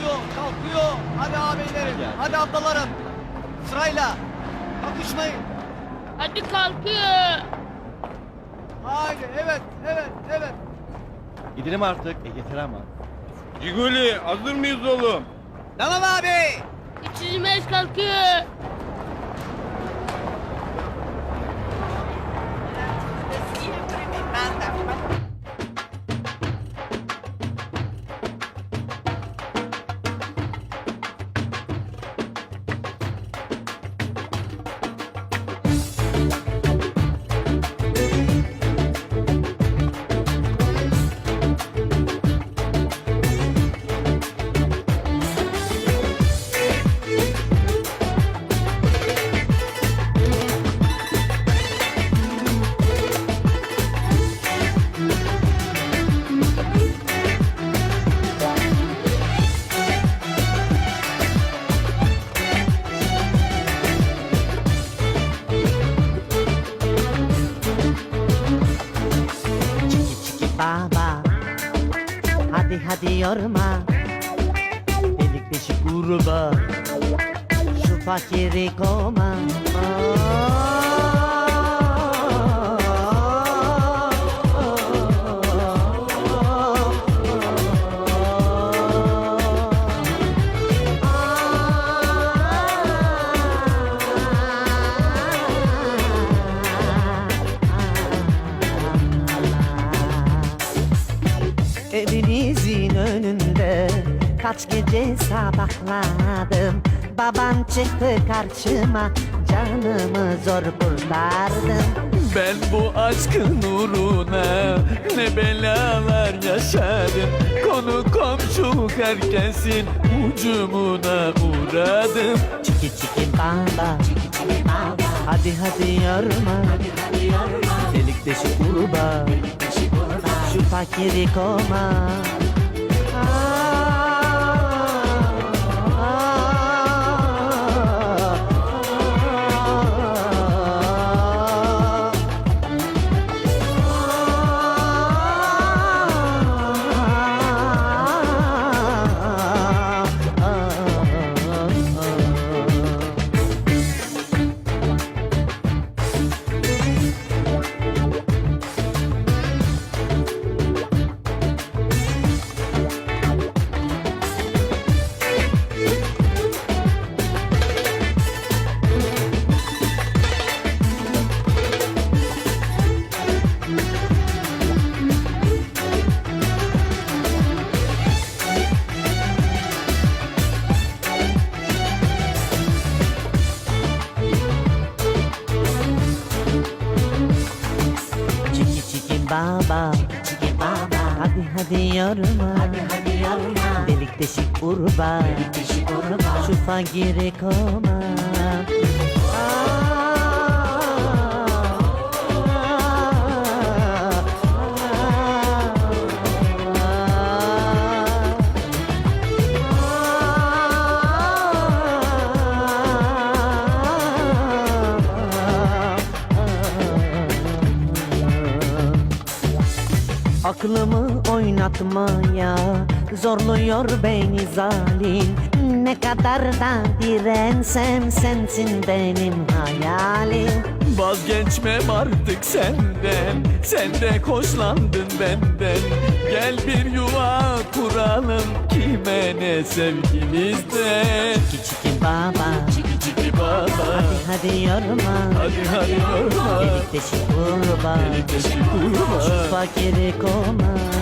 kalkıyor, kalkıyor. Hadi ağabeylerim, Hadi, ablalarım. Sırayla. Bakışmayın. Hadi kalkıyor. Haydi, evet, evet, evet. Gidelim artık. E yeter ama. Ciguli hazır mıyız oğlum? Tamam abi. İçilmez kalkıyor. Hadi yorma. Delik deşik gruba Şu fakiri koma Evinizin önünde kaç gece sabahladım. Baban çıktı karşıma canımı zor kurtardım. Ben bu aşkın uğruna ne belalar yaşadım. Konu komşu herkesin ucumuna uğradım. Çiki çiki baba Hadi hadi yorma. Delik deşik Şu fakiri baba. Çiki baba Hadi hadi yorma Hadi hadi yorma Delik deşik urba Delik deşik urba Şu fakiri koma Aklımı oynatmaya zorluyor beni zalim. Ne kadar da dirensem sensin benim hayalim. Vazgeçmem artık senden Sen de hoşlandın benden. Gel bir yuva kuralım Kime ne sevgimizde Çiki çiki baba Çiki Hadi yorma. Hadi hadi yorma. Delik deşik kurba Delik deşik kurba Şu fakiri koma